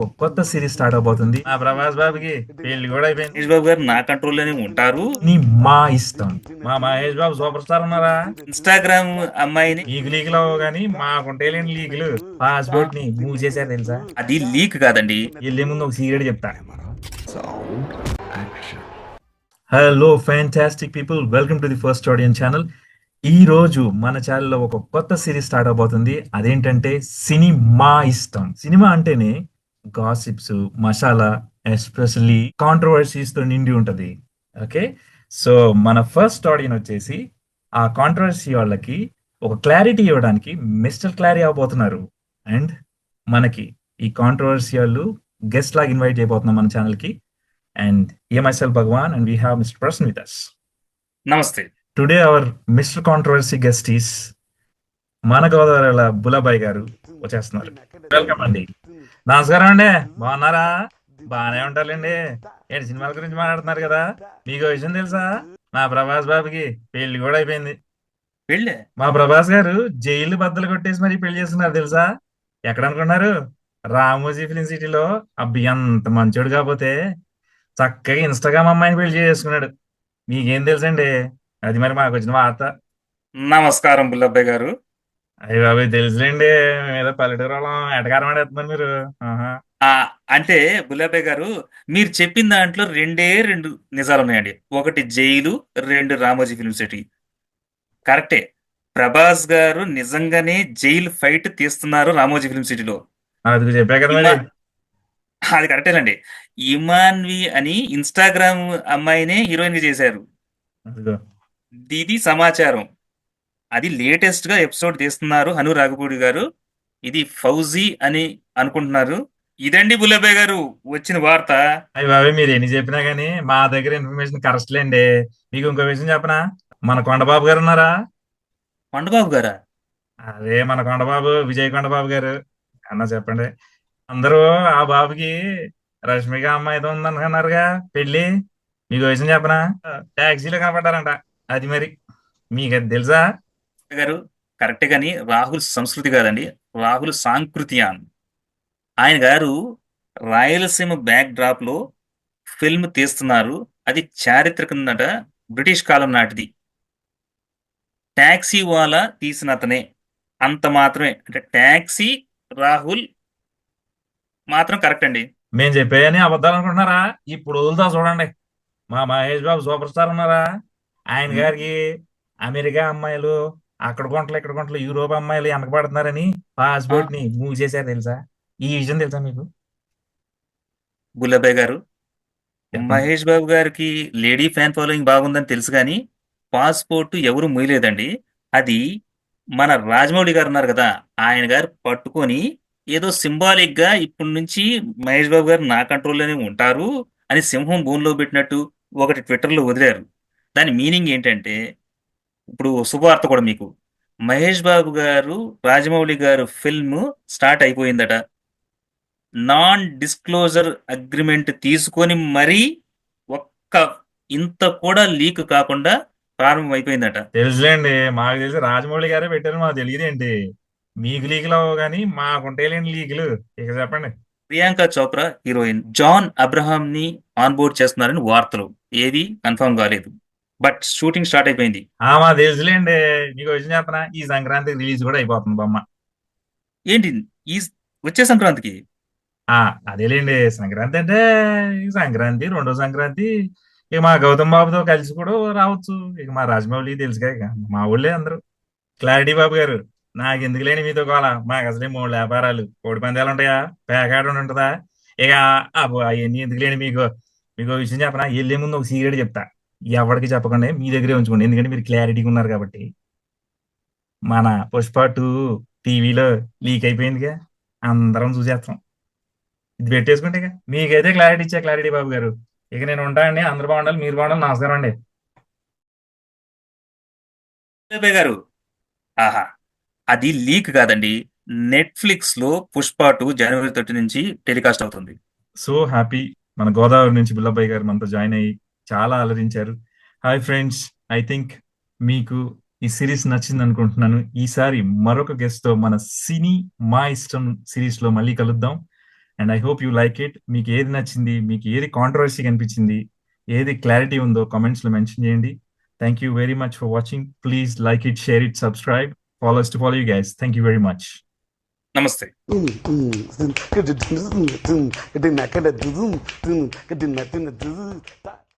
ఒక కొత్త series start అవబోతుంది. ఆ ప్రభాస్ బాబుకి పెళ్ళి కూడా అయిపోయింది. మహేష్ బాబు గారు నా కంట్రోల్లోనే ఉంటారు. నీ మా ఇష్టం. మా మహేష్ బాబు సూపర్ స్టార్ ఉన్నారా? ఇన్స్టాగ్రామ్ అమ్మాయిని లీగ్ లీగ్లో కానీ మాకుంటే లేని లీగులు. పాస్పోర్ట్ని మూవ్ చేశారు తెలుసా? అది లీక్ కాదండి. వెళ్ళే ముందు ఒక సీక్రెట్ చెప్తా. Hello fantastic people welcome to the first audience channel ఈ రోజు మన ఛానల్లో ఒక కొత్త సిరీస్ స్టార్ట్ అవబోతుంది. అదేంటంటే సినిమా ఇష్టం. సినిమా అంటేనే గాసిప్స్ మసాలా ఎస్పెషల్లీ కాంట్రవర్సీస్తో నిండి ఉంటది. ఓకే సో మన ఫస్ట్ ఆడియన్ వచ్చేసి ఆ కాంట్రవర్సీ వాళ్ళకి ఒక క్లారిటీ ఇవ్వడానికి మిస్టర్ క్లారీ అవబోతున్నారు. అండ్ మనకి ఈ కాంట్రవర్సీ వాళ్ళు గెస్ట్ లాగా ఇన్వైట్ చేయబోతున్నాం మన ఛానల్కి. And a myself Bhagavan and we have mister Prasan with us నమస్తే today our mister controversy guest is మన గోదావరి బులాబాయ్ గారు వచ్చేస్తున్నారు. వెల్కమ్ అండి. నమస్కారం అండి. బాగున్నారా? బాగానే ఉంటారులేండి. ఏంటి సినిమాల గురించి మాట్లాడుతున్నారు కదా? మీకు విషయం తెలుసా? మా ప్రభాస్ బాబుకి పెళ్ళి కూడా అయిపోయింది. వెళ్ళే మా ప్రభాస్ గారు జైలు బద్దలు కొట్టేసి మరి పెళ్ళి చేస్తున్నారు తెలుసా? ఎక్కడ అనుకున్నారు? రామోజీ ఫిలిం సిటీలో అబ్బి అంత మంచోడు కాకపోతే చక్కగా ఇన్స్టాగ్రామ్ అమ్మాయిని పెళ్ళి చేసుకున్నాడు. మీకేం తెలుసండి? అది మరి మాకు వచ్చిన వార్త. నమస్కారం బుల్లబ్బాయ్ గారు. అయ్యి బాబాయ్ తెలుసులేండి మీద పల్లెటూరు వాళ్ళం ఎటకారం ఆడేస్తున్నారు మీరు? ఆహా. ఆ అంటే బుల్లబ్బాయ్ గారు మీరు చెప్పిన దాంట్లో రెండే రెండు నిజాలు ఉన్నాయండి. ఒకటి జైలు రెండు రామోజీ ఫిల్మ్ సిటీ. కరెక్టే. ప్రభాస్ గారు నిజంగానే జైలు ఫైట్ తీస్తున్నారు రామోజీ ఫిల్మ్ సిటీలో. అది చెప్పా కదా మరి. ఇమా- అది కరెక్టేనండి. ఇమాన్వి అని ఇన్స్టాగ్రామ్ అమ్మాయినే హీరోయిన్గా చేశారు. అదిగో. ఇది సమాచారం. అది లేటెస్ట్గా ఎపిసోడ్ తీస్తున్నారు హను రాఘపూడి గారు. ఇది ఫౌజీ అని అనుకుంటున్నారు. ఇదండి బుల్లబాయ్ గారు వచ్చిన వార్త. అయ్యి బాబాయ్ మీరు ఎన్ని చెప్పినా గానీ మా దగ్గర ఇన్ఫర్మేషన్ కరెక్ట్ లేండి. మీకు ఇంకో విషయం చెప్పనా? మన కొండబాబు గారు ఉన్నారా? కొండబాబు గారా? అదే మన కొండబాబు విజయ్ కొండబాబు గారు. అన్న చెప్పండి. అందరూ ఆ బాబుకి రష్మిక అమ్మాయితో ఉందనుకున్నారుగా పెళ్ళి మీకు విషయం చెప్పనా? టాక్సీలో కనపడ్డారంట. అది మరి మీకు అది తెలుసా? గారు కరెక్ట్ గాని రాహుల్ సంస్కృతి కాదండి రాహుల్ సాంకృతియాన్. ఆయన గారు రాయలసీమ బ్యాక్ డ్రాప్లో ఫిల్మ్ తీస్తున్నారు. అది చారిత్రకందట బ్రిటిష్ కాలం నాటిది. టాక్సీ వాలా తీసిన అతనే. అంత మాత్రమే. అంటే టాక్సీ రాహుల్ మాత్రం కరెక్ట్ అండి. మేము చెప్పేయని అబద్ధాలు అనుకుంటున్నారా? ఇప్పుడు వదులుతా చూడండి. మా మహేష్ బాబు సూపర్ స్టార్ ఉన్నారా? ఆయన గారికి అమెరికా అమ్మాయిలు అక్కడ గుంటలు ఇక్కడ గుంటలు యూరోప్ అమ్మాయిలు వెనకబడుతున్నారని పాస్పోర్ట్ని మూవ్ చేశారు తెలుసా? ఈ విషయం తెలుసా మీకు? బుల్లబాయ్ గారు. మహేష్ బాబు గారికి లేడీ ఫ్యాన్ ఫాలోయింగ్ బాగుందని తెలుసు కానీ పాస్పోర్ట్ ఎవరు మూయలేదండి. అది మన రాజమౌళి గారు ఉన్నారు కదా ఆయన గారు పట్టుకొని ఏదో సింబాలిక్గా ఇప్పటి నుంచి మహేష్ బాబు గారు నా కంట్రోల్లోనే ఉంటారు అని సింహం భూమిలో పెట్టినట్టు ఒకటి ట్విట్టర్లో వదిలారు. దాని మీనింగ్ ఏంటంటే ఇప్పుడు శుభవార్త కూడా మీకు. మహేష్ బాబు గారు రాజమౌళి గారు ఫిల్మ్ స్టార్ట్ అయిపోయిందట. నాన్ డిస్క్లోజర్ అగ్రిమెంట్ తీసుకొని మరీ ఒక్క ఇంత కూడా లీక్ కాకుండా ప్రారంభం అయిపోయిందట తెలుసులేండి మాకు తెలిసి రాజమౌళి గారే పెట్టారు మాకు తెలియదేంటి మీకు లీకులు అవ్వవు కానీ మాకుంటే లేని లీకులు ఇక చెప్పండి. Priyanka Chopra heroine John Abraham ని ఆన్ బోర్డ్ చేస్తున్నారని వార్తలు. ఏది కన్ఫర్మ్ కాలేదు. బట్ షూటింగ్ స్టార్ట్ అయిపోయింది. తెలుసులేండి మీకు విషయం చెప్పనా? ఈ సంక్రాంతి రిలీజ్ కూడా అయిపోతుంది బొమ్మ. ఏంటి? ఈ వచ్చే సంక్రాంతికి? ఆ అదేలేండి సంక్రాంతి అంటే ఈ సంక్రాంతి రెండో సంక్రాంతి ఇక మా గౌతమ్ బాబుతో కలిసి కూడా రావచ్చు. ఇక మా రాజమౌళి తెలుసుగా ఇక మా ఊళ్ళే అందరూ. క్లారిటీ బాబు గారు నాకు ఎందుకు లేని మీతో గోల? మాకు అసలే మూడు వ్యాపారాలు కోడి పందాలు ఉంటాయా? పేకాట ఉంటుందా? ఇక అబ్బో అవన్నీ ఎందుకు లేని మీకు మీకు విషయం చెప్పనా? వెళ్ళే ముందు ఒక సీక్రెట్ చెప్తా. ఎవరికి చెప్పకుండా మీ దగ్గరే ఉంచుకోండి. ఎందుకంటే మీరు క్లారిటీగా ఉన్నారు కాబట్టి. మన పుష్ప టూ టీవీలో లీక్ అయిపోయిందిగా. అందరం చూసేస్తాం. ఇది పెట్టేసుకుంటే మీకైతే క్లారిటీ ఇచ్చా క్లారిటీ బాబు గారు. ఇక నేను ఉంటానండి అందరు బాగుండాలి. మీరు బాగుండాలి. నమస్కారం అండి. గారు. ఆహా. అది లీక్ కాదండి. నెట్ఫ్లిక్స్లో పుష్ప టూ జనవరి థర్టీ నుంచి టెలికాస్ట్ అవుతుంది. సో హ్యాపీ మన గోదావరి నుంచి బుల్లబ్బాయి గారు మనతో జాయిన్ అయ్యి చాలా అలరించారు. హాయ్ ఫ్రెండ్స్ ఐ థింక్ మీకు ఈ సిరీస్ నచ్చింది అనుకుంటున్నాను. ఈసారి మరొక గెస్ట్తో మన సినీ మా ఇష్టం సిరీస్లో మళ్ళీ కలుద్దాం. And I hope you like it మీకు ఏది నచ్చింది మీకు ఏది కాంట్రవర్సీ కనిపించింది ఏది క్లారిటీ ఉందో కామెంట్స్లో మెన్షన్ చేయండి. Thank you very much for watching please like it share it subscribe follows to follow you guys thank you very much నమస్తే Kedin